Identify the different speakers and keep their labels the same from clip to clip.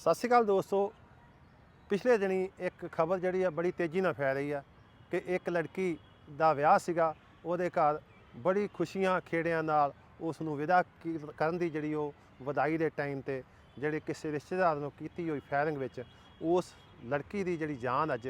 Speaker 1: ਸਤਿ ਸ਼੍ਰੀ ਅਕਾਲ ਦੋਸਤੋ। ਪਿਛਲੇ ਦਿਨੀ ਇੱਕ ਖਬਰ ਜਿਹੜੀ ਆ ਬੜੀ ਤੇਜ਼ੀ ਨਾਲ ਫੈਲ ਰਹੀ ਆ ਕਿ ਇੱਕ ਲੜਕੀ ਦਾ ਵਿਆਹ ਸੀਗਾ, ਉਹਦੇ ਘਰ ਬੜੀ ਖੁਸ਼ੀਆਂ ਖੇੜਿਆਂ ਨਾਲ ਉਸ ਨੂੰ ਵਿਦਾ ਕੀ- ਕਰਨ ਦੀ ਜਿਹੜੀ ਉਹ ਵਧਾਈ ਦੇ ਟਾਈਮ ਤੇ ਜਿਹੜੇ ਕਿਸੇ ਰਿਸ਼ਤੇਦਾਰ ਨੂੰ ਕੀਤੀ ਹੋਈ ਫਾਇਰਿੰਗ ਵਿੱਚ, ਉਸ ਲੜਕੀ ਦੀ ਜਿਹੜੀ ਜਾਨ ਅੱਜ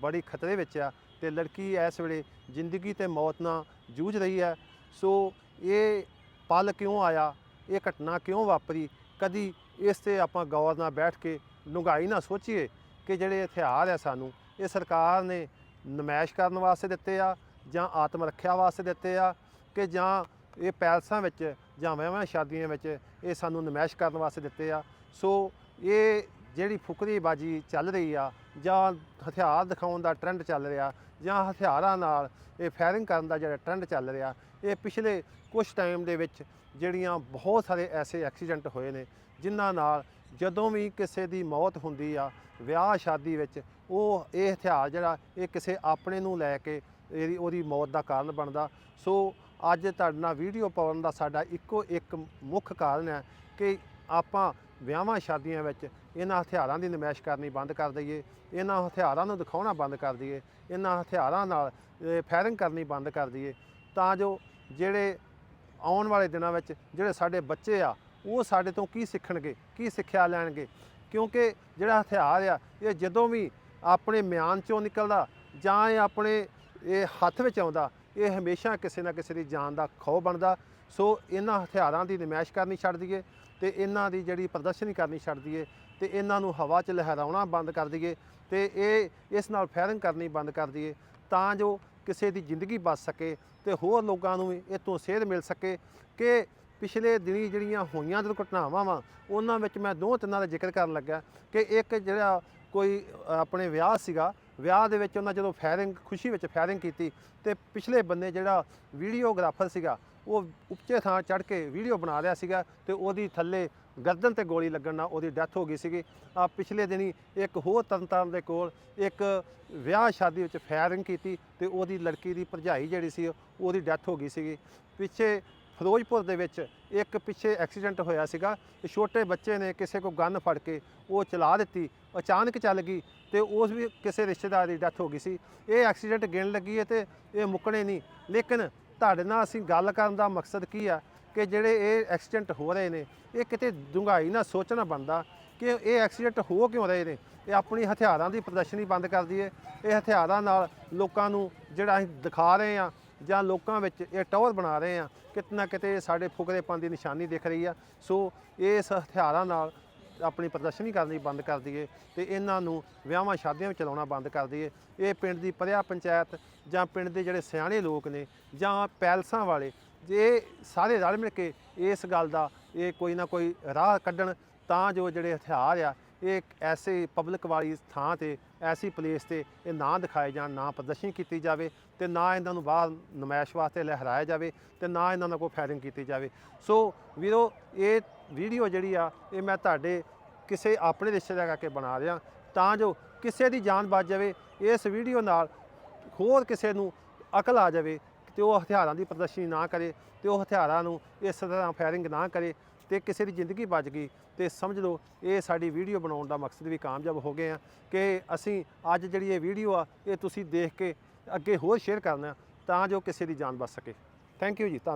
Speaker 1: ਬੜੀ ਖਤਰੇ ਵਿੱਚ ਆ ਤੇ ਲੜਕੀ ਇਸ ਵੇਲੇ ਜ਼ਿੰਦਗੀ ਤੇ ਮੌਤ ਨਾਲ ਜੂਝ ਰਹੀ ਹੈ ਸੋ ਇਹ ਪਲ ਕਿਉਂ ਆਇਆ, ਇਹ ਘਟਨਾ ਕਿਉਂ ਵਾਪਰੀ ਕਦੀ ਇਸ ਤੇ ਆਪਾਂ ਗੌਰ ਨਾਲ ਬੈਠ ਕੇ ਡੂੰਘਾਈ ਨਾਲ ਸੋਚੀਏ ਕਿ ਜਿਹੜੇ ਹਥਿਆਰ ਆ ਸਾਨੂੰ, ਇਹ ਸਰਕਾਰ ਨੇ ਨਮਾਇਸ਼ ਕਰਨ ਵਾਸਤੇ ਦਿੱਤੇ ਆ ਜਾਂ ਆਤਮ ਰੱਖਿਆ ਵਾਸਤੇ ਦਿੱਤੇ ਆ ਕਿ ਜਾਂ ਇਹ ਪੈਲਸਾਂ ਵਿੱਚ ਜਾਂ ਵਿਆਹਾਂ ਸ਼ਾਦੀਆਂ ਵਿੱਚ ਇਹ ਸਾਨੂੰ ਨਮਾਇਸ਼ ਕਰਨ ਵਾਸਤੇ ਦਿੱਤੇ ਆ। ਸੋ ਇਹ ਜਿਹੜੀ ਫੁਕਰੀਬਾਜੀ ਚੱਲ ਰਹੀ ਆ ਜਾਂ ਹਥਿਆਰ ਦਿਖਾਉਣ ਦਾ ਟ੍ਰੈਂਡ ਚੱਲ ਰਿਹਾ, ਜਾਂ ਹਥਿਆਰਾਂ ਨਾਲ ਇਹ ਫਾਇਰਿੰਗ ਕਰਨ ਦਾ ਜਿਹੜਾ ਟ੍ਰੈਂਡ ਚੱਲ ਰਿਹਾ, ਇਹ ਪਿਛਲੇ ਕੁਝ ਟਾਈਮ ਦੇ ਵਿੱਚ ਜਿਹੜੀਆਂ ਬਹੁਤ ਸਾਰੇ ਐਸੇ ਐਕਸੀਡੈਂਟ ਹੋਏ ਨੇ, ਜਿਨ੍ਹਾਂ ਨਾਲ ਜਦੋਂ ਵੀ ਕਿਸੇ ਦੀ ਮੌਤ ਹੁੰਦੀ ਆ, ਵਿਆਹ ਸ਼ਾਦੀ ਵਿੱਚ, ਉਹ ਇਹ ਹਥਿਆਰ ਜਿਹੜਾ, ਇਹ ਕਿਸੇ ਆਪਣੇ ਨੂੰ ਲੈ ਕੇ ਇਹਦੀ, ਉਹਦੀ ਮੌਤ ਦਾ ਕਾਰਨ ਬਣਦਾ। ਸੋ ਅੱਜ ਤੁਹਾਡੇ ਨਾਲ ਵੀਡੀਓ ਪਾਉਣ ਦਾ ਸਾਡਾ ਇੱਕੋ ਇੱਕ ਮੁੱਖ ਕਾਰਨ ਹੈ ਕਿ ਆਪਾਂ ਵਿਆਹਾਂ ਸ਼ਾਦੀਆਂ ਵਿੱਚ ਇਹਨਾਂ ਹਥਿਆਰਾਂ ਦੀ ਨਮਾਇਸ਼ ਕਰਨੀ ਬੰਦ ਕਰ ਦਈਏ, ਇਹਨਾਂ ਹਥਿਆਰਾਂ ਨੂੰ ਦਿਖਾਉਣਾ ਬੰਦ ਕਰ ਦਈਏ, ਇਹਨਾਂ ਹਥਿਆਰਾਂ ਨਾਲ ਫਾਇਰਿੰਗ ਕਰਨੀ ਬੰਦ ਕਰ ਦਈਏ, ਤਾਂ ਜੋ ਜਿਹੜੇ ਆਉਣ ਵਾਲੇ ਦਿਨਾਂ ਵਿੱਚ ਜਿਹੜੇ ਸਾਡੇ ਬੱਚੇ ਆ, ਉਹ ਸਾਡੇ ਤੋਂ ਕੀ ਸਿੱਖਣਗੇ, ਕੀ ਸਿੱਖਿਆ ਲੈਣਗੇ? ਕਿਉਂਕਿ ਜਿਹੜਾ ਹਥਿਆਰ ਆ, ਇਹ ਜਦੋਂ ਵੀ ਆਪਣੇ ਮਿਆਨ ਚੋਂ ਨਿਕਲਦਾ ਜਾਂ ਇਹ ਆਪਣੇ, ਇਹ ਹੱਥ ਵਿੱਚ ਆਉਂਦਾ, ਇਹ ਹਮੇਸ਼ਾ ਕਿਸੇ ਨਾ ਕਿਸੇ ਦੀ ਜਾਨ ਦਾ ਖੌ ਬਣਦਾ। ਸੋ ਇਹਨਾਂ ਹਥਿਆਰਾਂ ਦੀ ਨਮਾਇਸ਼ ਕਰਨੀ ਛੱਡ ਦਈਏ ਤੇ ਇਹਨਾਂ ਦੀ ਜਿਹੜੀ ਪ੍ਰਦਰਸ਼ਨੀ ਕਰਨੀ ਛੱਡ ਦਈਏ ਤੇ ਇਹਨਾਂ ਨੂੰ ਹਵਾ 'ਚ ਲਹਿਰਾਉਣਾ ਬੰਦ ਕਰ ਦਈਏ ਤੇ ਇਹ, ਇਸ ਨਾਲ ਫਾਇਰਿੰਗ ਕਰਨੀ ਬੰਦ ਕਰ ਦਈਏ ਤਾਂ ਜੋ ਕਿਸੇ ਦੀ ਜ਼ਿੰਦਗੀ ਬਚ ਸਕੇ ਤੇ ਹੋਰ ਲੋਕਾਂ ਨੂੰ ਵੀ ਇਹ ਤੋਂ ਸੇਧ ਮਿਲ ਸਕੇ ਕਿ ਪਿਛਲੇ ਦਿਨੀ ਜਿਹੜੀਆਂ ਹੋਈਆਂ ਦੁਰਘਟਨਾਵਾਂ ਵਾ, ਉਹਨਾਂ ਵਿੱਚ ਮੈਂ ਦੋ ਤਿੰਨਾਂ ਦਾ ਜ਼ਿਕਰ ਕਰਨ ਲੱਗਾ ਕਿ ਇੱਕ ਜਿਹੜਾ ਕੋਈ ਆਪਣੇ ਵਿਆਹ ਸੀਗਾ, ਵਿਆਹ ਦੇ ਵਿੱਚ ਉਹਨਾਂ ਜਦੋਂ ਫਾਇਰਿੰਗ, ਖੁਸ਼ੀ ਵਿੱਚ ਫਾਇਰਿੰਗ ਕੀਤੀ ਤੇ ਪਿਛਲੇ ਬੰਨੇ ਜਿਹੜਾ ਵੀਡੀਓਗ੍ਰਾਫਰ ਸੀਗਾ ਉਹ ਉੱਚੇ ਥਾਂ ਚੜ੍ਹ ਕੇ ਵੀਡੀਓ ਬਣਾ ਰਿਹਾ ਸੀਗਾ ਤੇ ਉਹਦੀ ਥੱਲੇ ਗਰਦਨ ਤੇ ਗੋਲੀ ਲੱਗਣ ਨਾਲ ਉਹਦੀ ਡੈਥ ਹੋ ਗਈ ਸੀਗੀ। ਆ ਪਿਛਲੇ ਦਿਨੀ ਇੱਕ ਹੋਰ ਤਰਨਤਾਰਨ ਦੇ ਕੋਲ ਇੱਕ ਵਿਆਹ ਸ਼ਾਦੀ ਵਿੱਚ ਫਾਇਰਿੰਗ ਕੀਤੀ ਤੇ ਉਹਦੀ ਲੜਕੀ ਦੀ ਭਰਜਾਈ ਜਿਹੜੀ ਸੀ ਉਹਦੀ ਡੈਥ ਹੋ ਗਈ ਸੀਗੀ। ਪਿੱਛੇ ਫਿਰੋਜ਼ਪੁਰ ਦੇ ਵਿੱਚ ਇੱਕ ਪਿੱਛੇ ਐਕਸੀਡੈਂਟ ਹੋਇਆ ਸੀਗਾ। ਛੋਟੇ ਬੱਚੇ ਨੇ ਕਿਸੇ ਕੋ ਗਨ ਫੜ ਕੇ ਉਹ ਚਲਾ ਦਿੱਤੀ। ਅਚਾਨਕ ਚੱਲ ਗਈ ਤੇ ਉਸ ਵੀ ਕਿਸੇ ਰਿਸ਼ਤੇਦਾਰ ਦੀ ਡੈਥ ਹੋ ਗਈ ਸੀ। ਇਹ ਐਕਸੀਡੈਂਟ ਗਿਣ ਲੱਗੀ ਹੈ ਤੇ ਇਹ ਮੁੱਕਣੇ ਨਹੀਂ। ਲੇਕਿਨ ਤੁਹਾਡੇ ਨਾਲ ਅਸੀਂ ਗੱਲ ਕਰਨ ਦਾ ਮਕਸਦ ਕੀ ਆ ਕਿ ਜਿਹੜੇ ਇਹ ਐਕਸੀਡੈਂਟ ਹੋ ਰਹੇ ਨੇ, ਇਹ ਕਿਤੇ ਡੂੰਘਾਈ ਨਾਲ ਸੋਚਣਾ ਬਣਦਾ ਕਿ ਇਹ ਐਕਸੀਡੈਂਟ ਹੋ ਕਿਉਂ ਰਹੇ ਨੇ। ਇਹ ਆਪਣੀ ਹਥਿਆਰਾਂ ਦੀ ਪ੍ਰਦਰਸ਼ਨੀ ਬੰਦ ਕਰ ਦਈਏ। ਇਹ ਹਥਿਆਰਾਂ ਨਾਲ ਲੋਕਾਂ ਨੂੰ ਜਿਹੜਾ ਅਸੀਂ ਦਿਖਾ ਰਹੇ ਆ ਜਾਂ ਲੋਕਾਂ ਵਿੱਚ ਇਹ ਟਾਵਰ ਬਣਾ ਰਹੇ ਆ ਕਿਤੇ ਨਾ ਕਿਤੇ ਸਾਡੇ ਫੁਕਰੇਪਨ ਦੀ ਨਿਸ਼ਾਨੀ ਦਿਖ ਰਹੀ ਆ। ਸੋ ਇਸ ਹਥਿਆਰਾਂ ਨਾਲ ਆਪਣੀ ਪ੍ਰਦਰਸ਼ਨੀ ਕਰਨੀ ਬੰਦ ਕਰ ਦਈਏ ਤੇ ਇਹਨਾਂ ਨੂੰ ਵਿਆਹਾਂ ਸ਼ਾਦੀਆਂ ਵਿੱਚ ਚਲਾਉਣਾ ਬੰਦ ਕਰ ਦਈਏ। ਇਹ ਪਿੰਡ ਦੀ ਪਰਿਆ ਪੰਚਾਇਤ ਜਾਂ ਪਿੰਡ ਦੇ ਜਿਹੜੇ ਸਿਆਣੇ ਲੋਕ ਨੇ ਜਾਂ ਪੈਲਸਾਂ ਵਾਲੇ, ਜੇ ਸਾਰੇ ਰਲ ਮਿਲ ਕੇ ਇਸ ਗੱਲ ਦਾ ਇਹ ਕੋਈ ਨਾ ਕੋਈ ਰਾਹ ਕੱਢਣ, ਤਾਂ ਜੋ ਜਿਹੜੇ ਹਥਿਆਰ ਆ ਇਹ ਐਸੇ ਪਬਲਿਕ ਵਾਲੀ ਥਾਂ ਤੇ, ਐਸੀ ਪਲੇਸ ਤੇ ਇਹ ਨਾ ਦਿਖਾਏ ਜਾਣ, ਨਾ ਪ੍ਰਦਰਸ਼ਨ ਕੀਤੀ ਜਾਵੇ ਤੇ ਨਾ ਇਹਨਾਂ ਨੂੰ ਬਾਹਰ ਨਮਾਇਸ਼ ਵਾਸਤੇ ਲਹਿਰਾਇਆ ਜਾਵੇ ਤੇ ਨਾ ਇਹਨਾਂ ਨਾਲ ਕੋਈ ਫਾਇਰਿੰਗ ਕੀਤੀ ਜਾਵੇ। ਸੋ ਵੀਰੋ, ਇਹ ਵੀਡੀਓ ਜਿਹੜੀ ਆ, ਇਹ ਮੈਂ ਤੁਹਾਡੇ ਕਿਸੇ ਆਪਣੇ ਰਿਸ਼ਤੇਦਾਰ ਕਰਕੇ ਬਣਾ ਰਿਹਾ। ਤਾਂ ਜੋ ਕਿਸੇ ਦੀ ਜਾਨ ਬਚ ਜਾਵੇ, ਇਸ ਵੀਡੀਓ ਨਾਲ ਹੋਰ ਕਿਸੇ ਨੂੰ ਅਕਲ ਆ ਜਾਵੇ ਤੇ ਉਹ ਹਥਿਆਰਾਂ ਦੀ ਪ੍ਰਦਰਸ਼ਨੀ ਨਾ ਕਰੇ ਤੇ ਉਹ ਹਥਿਆਰਾਂ ਨੂੰ ਇਸ ਤਰ੍ਹਾਂ ਫਾਇਰਿੰਗ ਨਾ ਕਰੇ। ਤੇ ਕਿਸੇ ਦੀ ਜ਼ਿੰਦਗੀ ਬਚ ਗਈ। ਤੇ ਸਮਝ ਲਓ, ਇਹ ਸਾਡੀ ਵੀਡੀਓ ਬਣਾਉਣ ਦਾ ਮਕਸਦ ਵੀ ਕਾਮਯਾਬ ਹੋ ਗਏ ਆ ਕਿ ਅਸੀਂ ਅੱਜ ਜਿਹੜੀ ਇਹ ਵੀਡੀਓ ਆ, ਇਹ ਤੁਸੀਂ ਦੇਖ ਕੇ ਅੱਗੇ ਹੋਰ ਸ਼ੇਅਰ ਕਰਨਾ ਤਾਂ ਜੋ ਕਿਸੇ ਦੀ ਜਾਨ ਬਚ ਸਕੇ। ਥੈਂਕ ਯੂ ਜੀ, ਧੰਨਵਾਦ।